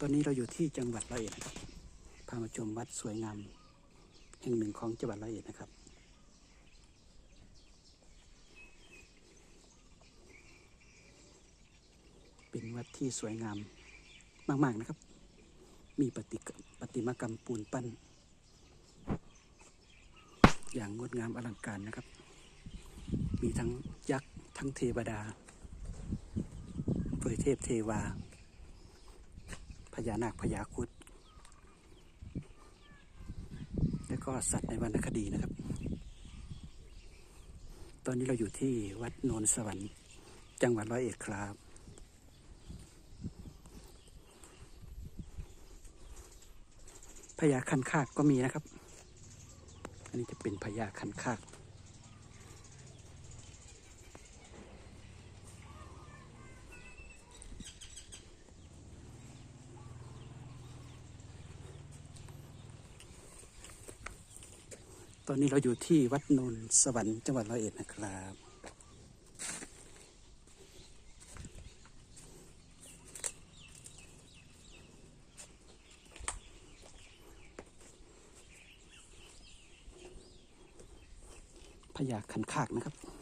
ตอนนี้เราอยู่ที่จังหวัดร้อยเอ็ดนะครับ พามาชมวัดสวยงามแห่งหนึ่งของจังหวัดร้อยเอ็ดนะครับ เป็นวัดที่สวยงามมากๆนะครับ มีปฏิปฏิมากรรมปูนปั้น อย่างงดงามอลังการนะครับ มีทั้งยักษ์ ทั้งเทวดาเผยเทพเทวา พญานาคพญาคุดแล้วก็สัตว์ในวรรณคดีนะครับ ตอนนี้เราอยู่ที่วัดโนนสวรรค์ จังหวัดร้อยเอ็ดครับ พญาคันคากก็มีนะครับ อันนี้จะเป็นพญาคันคาก ตอนนี้เราอยู่ที่วัดนนสวรรค์จังหวัดร้อยเอ็ดนะครับ พญาคันคากนะครับ